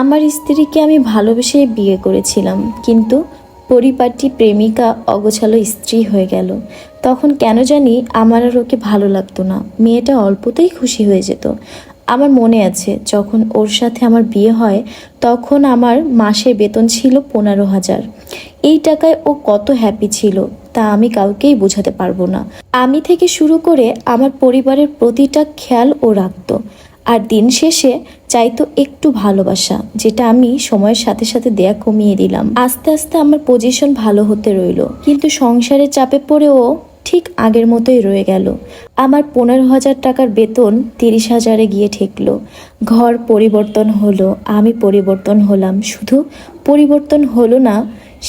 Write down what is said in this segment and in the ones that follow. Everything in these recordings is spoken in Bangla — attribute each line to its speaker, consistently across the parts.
Speaker 1: আমার স্ত্রীকে আমি ভালোবেসে বিয়ে করেছিলাম, কিন্তু পরিপাটি প্রেমিকা, অগোছালো স্ত্রী হয়ে গেল। তখন কেন জানি আমার আর ওকে ভালো লাগতো না। মেয়েটা অল্পতেই খুশি হয়ে যেত। আমার মনে আছে, যখন ওর সাথে আমার বিয়ে হয়, তখন আমার মাসের বেতন ছিল পনেরো হাজার। এই টাকায় ও কত হ্যাপি ছিল, তা আমি কাউকেই বোঝাতে পারব না। আমি থেকে শুরু করে আমার পরিবারের প্রতিটা খেয়াল ও রাখতো। আর দিন শেষে চাইতো একটু ভালোবাসা, যেটা আমি সময়ের সাথে সাথে দেয়া কমিয়ে দিলাম। আস্তে আস্তে আমার পজিশন ভালো হতে রইল। কিন্তু সংসারের চাপে পড়েও ঠিক আগের মতোই রয়ে গেল। আমার পনেরো হাজার টাকার বেতন তিরিশ হাজারে গিয়ে ঠেকলো। ঘর পরিবর্তন হলো, আমি পরিবর্তন হলাম। শুধু পরিবর্তন হলো না,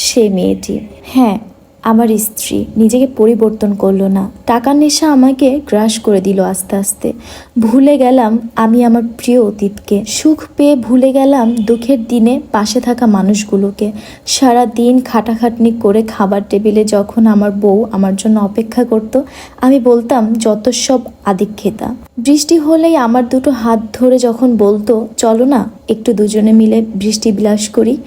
Speaker 1: সে মেয়েটি। হ্যাঁ আমার স্ত্রী নিজেকে পরিবর্তন করল না। টাকার নেশা আমাকে গ্রাস করে দিল আস্তে আস্তে। ভুলে গেলাম আমি আমার প্রিয় অতীতকে। সুখ পেয়ে ভুলে গেলাম দুঃখের দিনে পাশে থাকা মানুষগুলোকে। সারা দিন খাটাখাটনি করে খাবার টেবিলে যখন আমার বউ আমার জন্য অপেক্ষা করত, আমি বলতাম, যত সব আদিক্ষেতা। বৃষ্টি হলেই আমার দুটো হাত ধরে যখন বলতো, চলো না, একটু দুজনে মিলে বৃষ্টি বিলাস করি।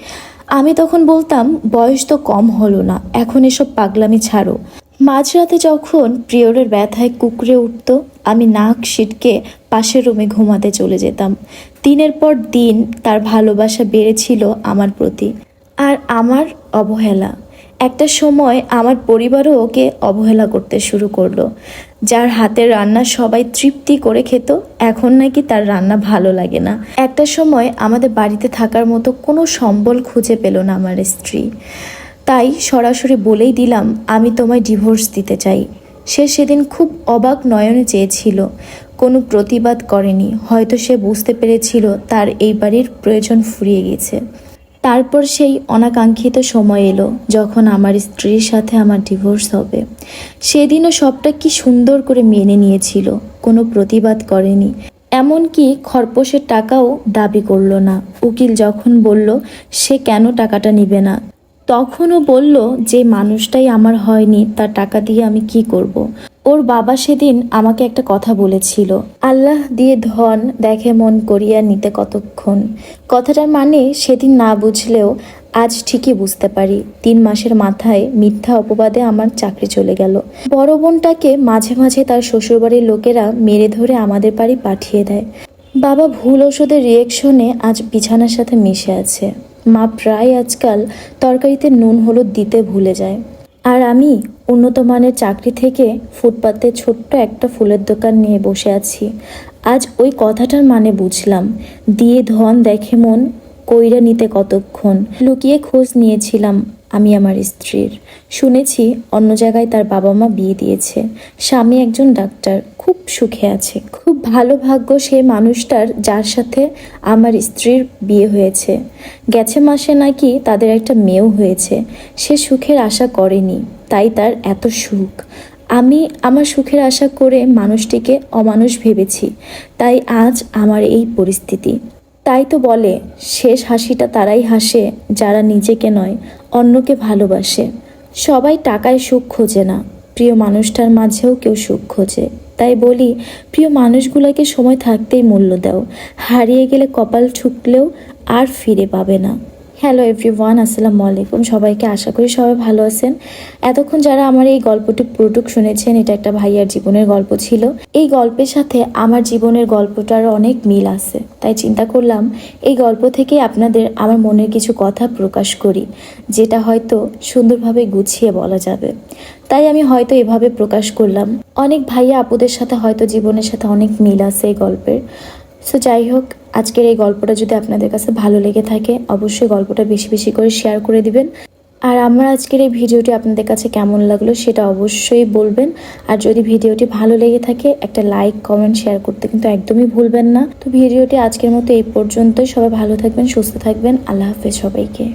Speaker 1: আমি তখন বলতাম, বয়স তো কম হলো না, এখন এসব পাগলামি ছাড়ো। মাঝরাতে যখন প্রিয়রের ব্যথায় কুকড়ে উঠত, আমি নাক সিটকে পাশের রুমে ঘুমাতে চলে যেতাম। দিনের পর দিন তার ভালোবাসা বেড়েছিল আমার প্রতি, আর আমার অবহেলা। একটা সময় আমার পরিবারও ওকে অবহেলা করতে শুরু করল। যার হাতের রান্না সবাই তৃপ্তি করে খেত, এখন নাকি তার রান্না ভালো লাগে না। একটা সময় আমাদের বাড়িতে থাকার মতো কোনো সম্বল খুঁজে পেল না আমার স্ত্রী। তাই সরাসরি বলেই দিলাম, আমি তোমায় ডিভোর্স দিতে চাই। সে সেদিন খুব অবাক নয়নে চেয়েছিল। কোনো প্রতিবাদ করেনি, হয়তো সে বুঝতে পেরেছিল তার এই বাড়ির প্রয়োজন ফুরিয়ে গেছে। তারপর সেই অনাকাঙ্ক্ষিত সময় এলো, যখন আমার স্ত্রীর সাথে আমার ডিভোর্স হবে। সেদিনও সবটা কি সুন্দর করে মেনে নিয়েছিল, কোনো প্রতিবাদ করেনি। এমনকি খরপোশের টাকাও দাবি করল না। উকিল যখন বলল, সে কেন টাকাটা নিবে না? তখনও বলল, যে মানুষটাই আমার হয়নি, তার টাকা দিয়ে আমি কি করব। ওর বাবা সেদিন আমাকে একটা কথা বলেছিল। আল্লাহ দিয়ে ধন দেখে মন করিয়া নিতে কতক্ষণ। কথাটার মানে সেদিন না বুঝলেও আজ ঠিকই বুঝতে পারি। তিন মাসের মাথায় মিথ্যা অপবাদে আমার চাকরি চলে গেল। বড় বোনটাকে মাঝে মাঝে তার শ্বশুরবাড়ির লোকেরা মেরে ধরে আমাদের বাড়ি পাঠিয়ে দেয়। বাবা ভুল ওষুধের রিয়েকশনে আজ বিছানার সাথে মিশে আছে। মা প্রায় আজকাল তরকারিতে নুন হলুদ দিতে ভুলে যায়। আর আমি উন্নত মানের চাকরি থেকে ফুটপাতে ছোট্ট একটা ফুলের দোকান নিয়ে বসে আছি। আজ ওই কথাটার মানে বুঝলাম। দিয়ে ধন দেখে মন কইরা নিতে কতক্ষণ। লুকিয়ে খোঁজ নিয়েছিলাম আমি আমার স্ত্রীর। শুনেছি অন্য জায়গায় তার বাবা মা বিয়ে দিয়েছে। স্বামী একজন ডাক্তার, খুব সুখে আছে। খুব ভালো ভাগ্য সে মানুষটার যার সাথে আমার স্ত্রীর বিয়ে হয়েছে। গেছে মাসে নাকি তাদের একটা মেয়েও হয়েছে। সে সুখের আশা করেনি। তাই তার এত সুখ। আমি আমার সুখের আশা করে মানুষটিকে অমানুষ ভেবেছি। তাই আজ আমার এই পরিস্থিতি। তাই তো বলে, শেষ হাসিটা তারাই হাসে, যারা নিজেকে নয়, অন্যকে ভালোবাসে। সবাই টাকায় সুখ খোঁজে না। প্রিয় মানুষটার মাঝেও কেউ সুখ খোঁজে। তাই বলি, প্রিয় মানুষগুলোকে সময় থাকতেই মূল্য দাও। হারিয়ে গেলে কপাল ঠুকলেও আর ফিরে পাবে না। হ্যালো এভরিওয়ান আসসালামু আলাইকুম সবাইকে আশা করি সবাই ভালো আছেন। এতক্ষণ যারা আমার এই গল্পটি পুরোটুক শুনেছেন, এটা একটা ভাইয়ার জীবনের গল্প ছিল। এই গল্পের সাথে আমার জীবনের গল্পটার অনেক মিল আছে। তাই চিন্তা করলাম, এই গল্প থেকে আপনাদের আমার মনের কিছু কথা প্রকাশ করি, যেটা হয়তো সুন্দরভাবে গুছিয়ে বলা যাবে। তাই আমি হয়তো এভাবে প্রকাশ করলাম। অনেক ভাইয়া আপুদের সাথে হয়তো জীবনের সাথে অনেক মিল আছে এই গল্পের। সো যাই হোক আজকের এই গল্পটা যদি আপনাদের কাছে ভালো লেগে থাকে, অবশ্যই গল্পটা বেশি বেশি করে শেয়ার করে দিবেন। আর আমার আজকের এই ভিডিওটি আপনাদের কাছে কেমন লাগল সেটা অবশ্যই বলবেন। আর যদি ভিডিওটি ভালো লেগে থাকে, একটা লাইক কমেন্ট শেয়ার করতে কিন্তু একদমই ভুলবেন না। তো ভিডিওটি আজকের মতো এই পর্যন্তই। সবাই ভালো থাকবেন, সুস্থ থাকবেন। আল্লাহ হাফেজ সবাইকে।